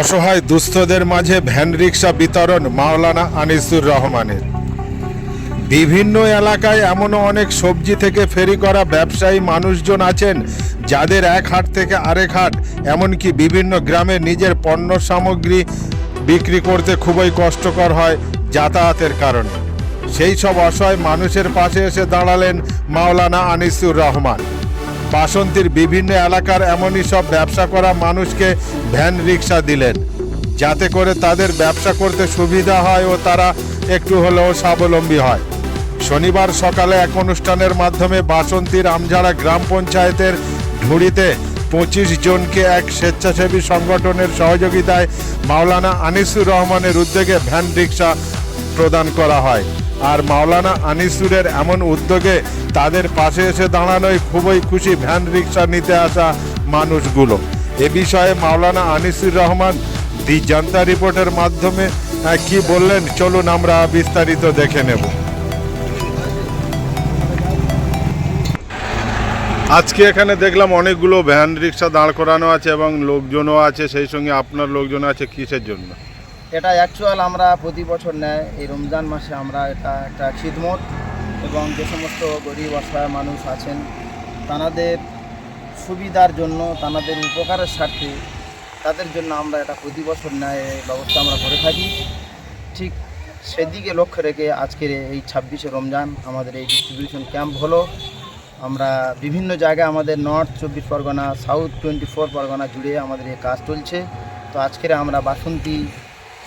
অসহায় দুস্থদের মাঝে van rickshaw বিতরণ মাওলানা আনিসুর রহমানের। বিভিন্ন এলাকায় এমনও অনেক সবজি থেকে ফেরি করা ব্যবসায়ী মানুষজন আছেন, যাদের এক হাট থেকে আরেক হাট, এমনকি বিভিন্ন গ্রামে নিজের পণ্য সামগ্রী বিক্রি করতে খুবই কষ্টকর হয় যাতায়াতের কারণে। সেই সব অসহায় মানুষের পাশে এসে দাঁড়ালেন মাওলানা আনিসুর রহমান। বাসন্তীর বিভিন্ন এলাকার এমনই সব ব্যবসা করা মানুষকে ভ্যান রিক্সা দিলেন। যাতে করে তাদের ব্যবসা করতে সুবিধা হয় ও তারা একটু হলেও স্বাবলম্বী হয়। শনিবার সকালে এক অনুষ্ঠানের মাধ্যমে বাসন্তীর আমঝাড়া গ্রাম পঞ্চায়েতের ঢুড়িতে পঁচিশ জনকে এক স্বেচ্ছাসেবী সংগঠনের সহযোগিতায় মাওলানা আনিসুর রহমানের উদ্যোগে ভ্যান রিক্সা প্রদান করা হয়। আর মাওলানা আনিসুরের এমন উদ্যোগে তাদের পাশে এসে দাঁড়ানোয় খুবই খুশি ভ্যান রিক্সা নিতে আসা মানুষগুলো। এ বিষয়ে মাওলানা আনিসুর রহমান দি জানতা রিপোর্টের মাধ্যমে আহ, কি বললেন? চলুন আমরা বিস্তারিত দেখে নেব। আজকে এখানে দেখলাম অনেকগুলো ভ্যান রিক্সা দাঁড় করানো আছে এবং লোকজনও আছে সেই সঙ্গে আপনার লোকজন আছে কিসের জন্য? এটা অ্যাকচুয়াল আমরা প্রতি বছর নেয়। এই রমজান মাসে আমরা এটা একটা খিদমত এবং যে সমস্ত গরিব, অসহায় মানুষ আছেন তাদের সুবিধার জন্য তাদের উপকারের স্বার্থে তাদের জন্য আমরা এটা প্রতি বছর এই ব্যবস্থা আমরা করে থাকি। ঠিক সেদিকে লক্ষ্য রেখে আজকের এই ছাব্বিশে রমজান আমাদের এই ডিস্ট্রিবিউশন ক্যাম্প হলো। আমরা বিভিন্ন জায়গায় আমাদের নর্থ চব্বিশ Pargana south twenty four Pargana জুড়ে আমাদের এই কাজ চলছে। তো আজকের আমরা বাসন্তী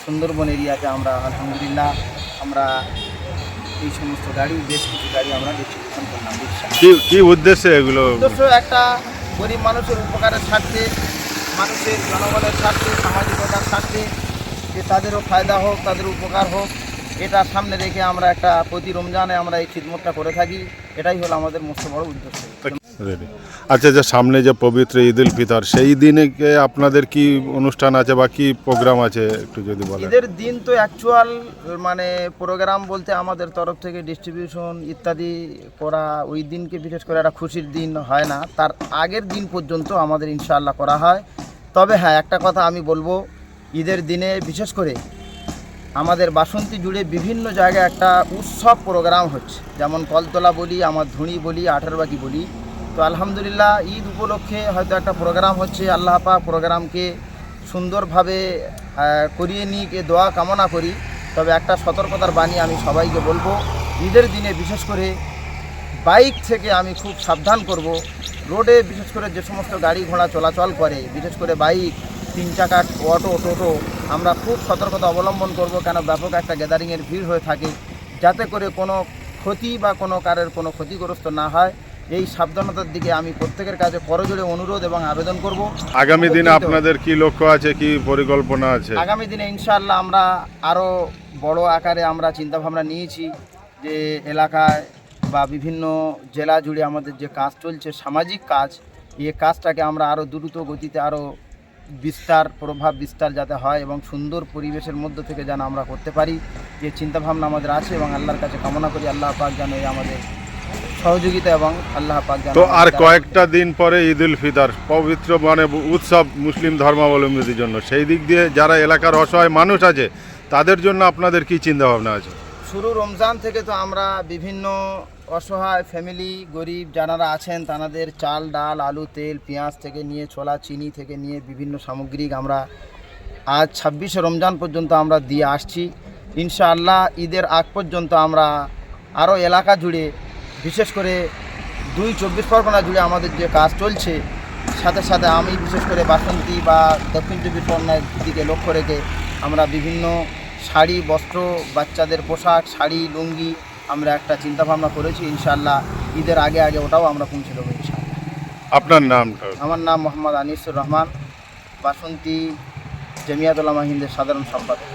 সুন্দরবন এরিয়াতে আমরা আলহামদুলিল্লাহ আমরা এই সমস্ত গাড়ি বেশ কিছু গাড়ি আমরা ডিস্ট্রিবিউশন করলাম কি কি উদ্দেশ্যে এগুলো? উদ্দেশ্য একটা গরিব মানুষের উপকারের স্বার্থে মানুষের জনগণের স্বার্থে সামাজিকতার স্বার্থে যে তাদেরও ফায়দা হোক তাদের উপকার হোক এটা সামনে রেখে আমরা একটা প্রতি রমজানে আমরা এই খিদমতটা করে থাকি। এটাই হলো আমাদের মোস্ট বড় উদ্দেশ্য। আচ্ছা যে সামনে যে পবিত্র ঈদ উল ফিতর, সেই দিনে আপনাদের কি অনুষ্ঠান আছে বা কি প্রোগ্রাম আছে, একটু যদি বলেন? ঈদের দিন তো অ্যাকচুয়াল মানে প্রোগ্রাম বলতে আমাদের তরফ থেকে ডিস্ট্রিবিউশন ইত্যাদি করা, ওই দিনকে বিশেষ করে একটা খুশির দিন হয় না। তার আগের দিন পর্যন্ত আমাদের ইনশাআল্লাহ করা হয়। তবে হ্যাঁ একটা কথা আমি বলব, ঈদের দিনে বিশেষ করে আমাদের বাসন্তী জুড়ে বিভিন্ন জায়গায় একটা উৎসব প্রোগ্রাম হচ্ছে। যেমন কলতলা বলি, আমার ধুনি বলি আঠারোবাকি বলি। তো আলহামদুলিল্লাহ, ঈদ উপলক্ষে হয়তো একটা প্রোগ্রাম হচ্ছে, আল্লাহ পাক প্রোগ্রামকে সুন্দরভাবে করিয়ে নিক, এ দোয়া কামনা করি। তবে একটা সতর্কতার বাণী আমি সবাইকে বলব, ঈদের দিনে বিশেষ করে বাইক থেকে আমি খুব সাবধান করব। রোডে বিশেষ করে যে সমস্ত গাড়ি ঘোড়া চলাচল করে, বিশেষ করে বাইক, তিন চাকা অটো, টোটো, আমরা খুব সতর্কতা অবলম্বন করব কেন ব্যাপক একটা গ্যাদারিংয়ের ভিড় হয়ে থাকে, যাতে করে কোনো ক্ষতি বা কোনো কারের কোনো ক্ষতিগ্রস্ত না হয়। এই সাবধানতার দিকে আমি প্রত্যেকের কাছে করজোড়ে অনুরোধ এবং আবেদন করব। আগামী দিনে আপনাদের কি লক্ষ্য আছে কি পরিকল্পনা আছে? আগামী দিনে ইনশাআল্লাহ আমরা আরও বড় আকারে আমরা চিন্তাভাবনা নিয়েছি যে এলাকায় বা বিভিন্ন জেলা জুড়ে আমাদের যে কাজ চলছে সামাজিক কাজ এই কাজটাকে আমরা আরও দ্রুত গতিতে আরও বিস্তার প্রভাব বিস্তার যাতে হয় এবং সুন্দর পরিবেশের মধ্য থেকে যেন আমরা করতে পারি যে চিন্তাভাবনা আমাদের আছে এবং আল্লাহর কাছে কামনা করি। আল্লাহ পাক যেন এই আমাদের সহযোগিতা এবং আল্লাহ পাক তো আর কয়েকটা দিন পরে ঈদ উল ফিতর পবিত্র মানে উৎসব মুসলিম ধর্মাবলম্বীদের জন্য। সেই দিক দিয়ে যারা এলাকার অসহায় মানুষ আছে তাদের জন্য আপনাদের কি চিন্তা ভাবনা আছে? শুরু রমজান থেকে তো আমরা বিভিন্ন অসহায় ফ্যামিলি গরিব যারা আছেন তাদের চাল ডাল আলু তেল পেঁয়াজ থেকে নিয়ে ছোলা চিনি থেকে নিয়ে বিভিন্ন সামগ্রিক আমরা আজ ছাব্বিশে রমজান পর্যন্ত আমরা দিয়ে আসছি। ইনশাআল্লাহ ঈদের আগ পর্যন্ত আমরা আরও এলাকা জুড়ে বিশেষ করে দুই চব্বিশ পরগনা জুড়ে আমাদের যে কাজ চলছে সাথে সাথে আমি বিশেষ করে বাসন্তী বা দক্ষিণ চব্বিশ পরগনার দিকে লক্ষ্য রেখে আমরা বিভিন্ন শাড়ি বস্ত্র বাচ্চাদের পোশাক শাড়ি লুঙ্গি আমরা একটা চিন্তাভাবনা করেছি ইনশাআল্লাহ ঈদের আগে আগে ওটাও আমরা পৌঁছে দেবো ইনশাআল্লাহ। আপনার নামটা? আমার নাম মোহাম্মদ আনিসুর রহমান বাসন্তী জমিয়াতুল্লাহ হিন্দের সাধারণ সম্পাদক।